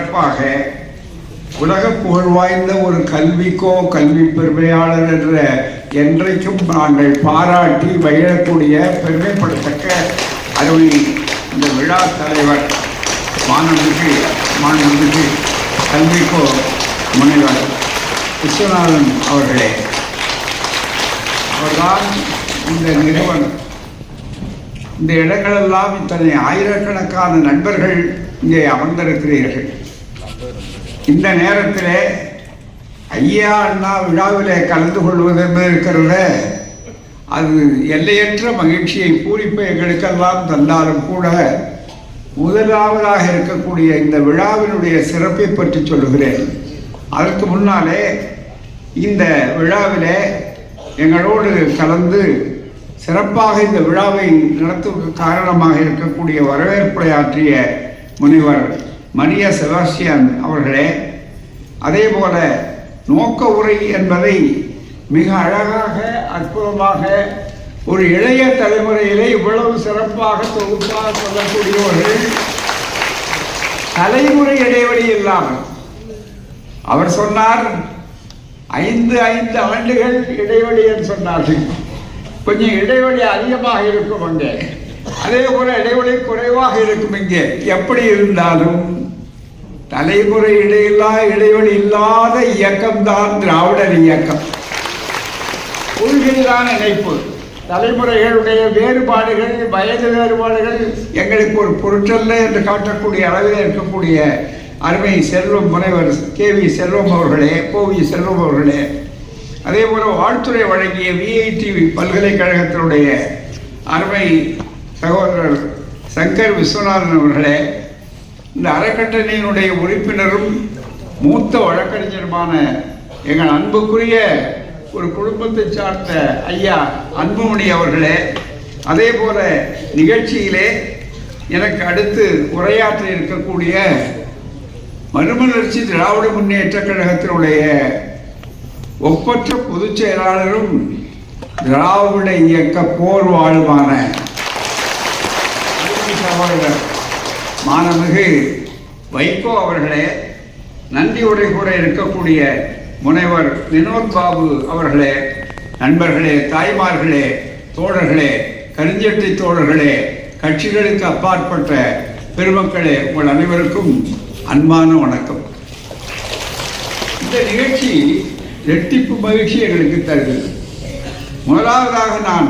சிறப்பாக உலக புகழ் வாய்ந்த ஒரு கல்விக்கோ கல்வி பெருமையாளர் என்ற என்றைக்கும் நாங்கள் பாராட்டி மகிழக்கூடிய பெருமைப்படத்தக்க அருள் இந்த விழா தலைவர் மாணவர்களுக்கு மாணவர்களுக்கு கல்விக்கோ முனைவர் விஸ்வநாதன் அவர்களே. அவர்தான் இந்த நிறுவனம். இந்த இடங்களெல்லாம் இத்தனை ஆயிரக்கணக்கான நண்பர்கள் இங்கே அமர்ந்திருக்கிறீர்கள். இந்த நேரத்திலே ஐயா அண்ணா விழாவிலே கலந்து கொள்வது என்று இருக்கிறத? அது எல்லையற்ற மகிழ்ச்சியை பூரிப்பை எங்களுக்கெல்லாம் தந்தாலும் கூட முதலாவதாக இருக்கக்கூடிய இந்த விழாவினுடைய சிறப்பை பற்றி சொல்லுகிறேன். அதற்கு முன்னாலே இந்த விழாவிலே எங்களோடு கலந்து சிறப்பாக இந்த விழாவை நடத்துவதற்கு காரணமாக இருக்கக்கூடிய வரவேற்புரையாற்றிய முனிவர் மரிய செபாஸ்டியன் அவர்களே அதே போல நோக்க உரை என்பதை மிக அழகாக அற்புதமாக ஒரு இளைய தலைமுறையிலே இவ்வளவு சிறப்பாக தொகுப்பாக சொல்லக்கூடியவர்கள் தலைமுறை இடைவெளி இல்லாமல். அவர் சொன்னார் ஐந்து ஐந்து ஆண்டுகள் இடைவெளி என்று சொன்னார்கள். கொஞ்சம் இடைவெளி அதிகமாக இருக்கும் அங்கே. அதே போல இடைவெளி குறைவாக இருக்கும் இங்கே. எப்படி இருந்தாலும் தலைமுறை இடையில்லா இடைவெளி இல்லாத இயக்கம்தான் திராவிடர் இயக்கம். கொள்கையிலான இணைப்பு. தலைமுறைகளுடைய வேறுபாடுகள் வயது வேறுபாடுகள். எங்களுக்கு ஒரு பொருட்டல்ல என்று காட்டக்கூடிய அளவில் இருக்கக்கூடிய அருமை செல்வம் முனைவர் கே வி செல்வம் அவர்களே கோவி செல்வம் அவர்களே. அதே போல வாழ்த்துறை வழங்கிய விஐடிவி பல்கலைக்கழகத்தினுடைய அருமை சகோதரர் சங்கர் விஸ்வநாதன் அவர்களே இந்த அறக்கட்டளையினுடைய உறுப்பினரும் மூத்த வழக்கறிஞருமான எங்கள் அன்புக்குரிய ஒரு குடும்பத்தை சார்ந்த ஐயா அன்புமணி அவர்களே அதே போல நிகழ்ச்சியிலே எனக்கு அடுத்து உரையாற்ற இருக்கக்கூடிய மறுமலர்ச்சி திராவிட முன்னேற்ற கழகத்தினுடைய ஒப்பற்ற பொதுச் செயலாளரும் திராவிட இயக்க போர் வாழ்வான சகோதரர் மாணமிகு வைகோ அவர்களே நன்றி உரை கூட இருக்கக்கூடிய முனைவர் வினோத் பாபு அவர்களே நண்பர்களே தாய்மார்களே தோழர்களே கருஞ்செட்டி தோழர்களே கட்சிகளுக்கு அப்பாற்பட்ட பெருமக்களே உங்கள் அனைவருக்கும் அன்பான வணக்கம். இந்த நிகழ்ச்சி ரெட்டிப்பு மகிழ்ச்சி எங்களுக்கு தருகிறது முதலாவதாக நான்